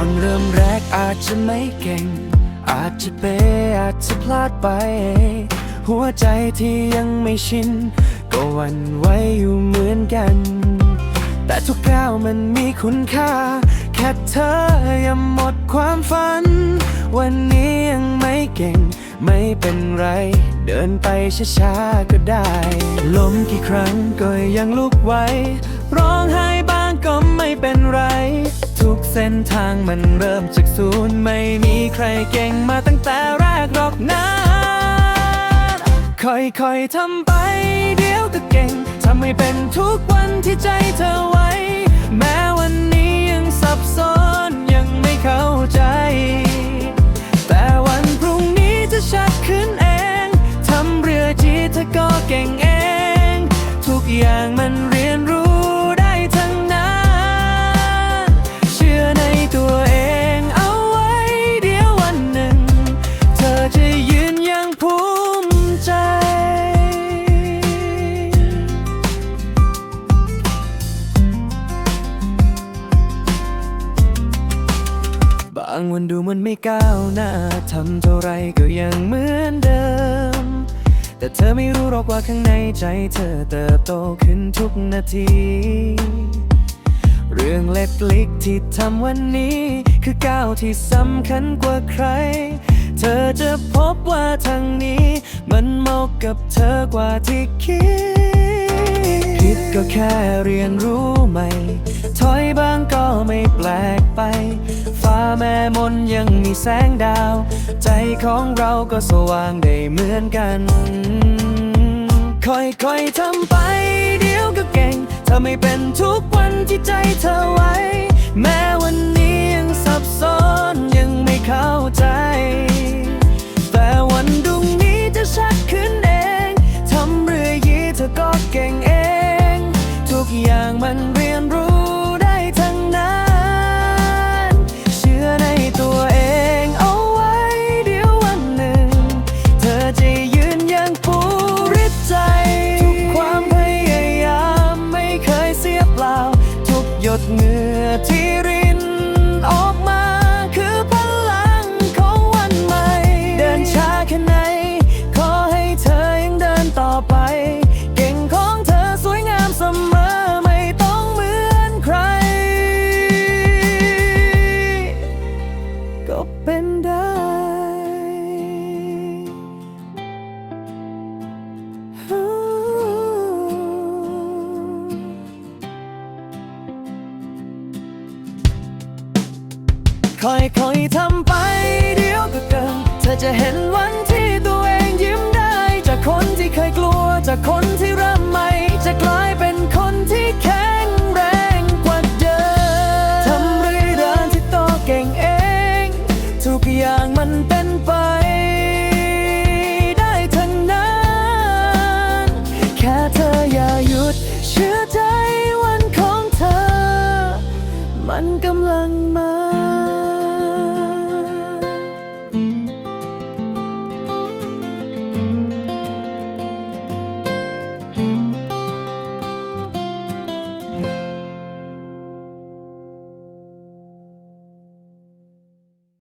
อนเริ่มแรกอาจจะไม่เก่ง อาจจะเปอาจจะพลาดไป หัวใจที่ยังไม่ชิน ก็วันไหวอยู่เหมือนกัน แต่ทุกก้าวมันมีคุณค่า แค่เธอย่าหมดความฝัน วันนี้ยังไม่เก่ง ไม่เป็นไร เดินไปช้าๆก็ได้ ล้มกี่ครั้งก็ยังลุกไหวร้องไห้บ้างก็ไม่เป็นไร ทุกเส้นทางมันเริ่มจากศูนย์ไม่มีใครเก่งมาตั้งแต่แรกหรอกนะ ค่อยๆทำไปเดี๋ยวก็เก่งทำให้เป็นทุกวันที่ใจเธอไว้ แม้วันนี้ยังสับสนยังไม่เข้าใจ แต่วันพรุ่งนี้จะชัดขึ้นเองทำเรือจีเธอก็เก่งเอง ทุกอย่างางวันดูมันไม่ก้าวหน้าทำเท่าไรก็ยังเหมือนเดิม แต่เธอไม่รู้หรอกว่าข้างในใจเธอเติบโตขึ้นทุกนาที เรื่องเล็กๆที่ทำวันนี้ คือก้าวที่สำคัญกว่าใคร เธอจะพบว่าทางนี้ มันเหมาะกับเธอกว่าที่คิด ผิดก็แค่เรียนรู้ใหม่ ถอยบ้างก็ไม่แปลก มนยังมีแสงดาว ใจของเราก็สว่างได้เหมือนกัน ค่อยๆทำไป เดี๋ยวก็เก่ง ถ้าไม่เป็นทุกวันที่ใจ ค่อยค่อยทำไปเดี๋ยวก็เกินเธอจะเห็นวันที่ตัวเองยิ้มได้ จากคนที่เคยกลัว จากคนที่ร่ำไหม่จะกลายเป็นคนที่แข็งแรงกว่าเดิมทำเรื่องที่โตเก่งเอง ทุกอย่างมันเป็นไปได้ทั้นั้น แค่เธออย่าหยุดเชื่อใจวันของเธอ มันกำลังมา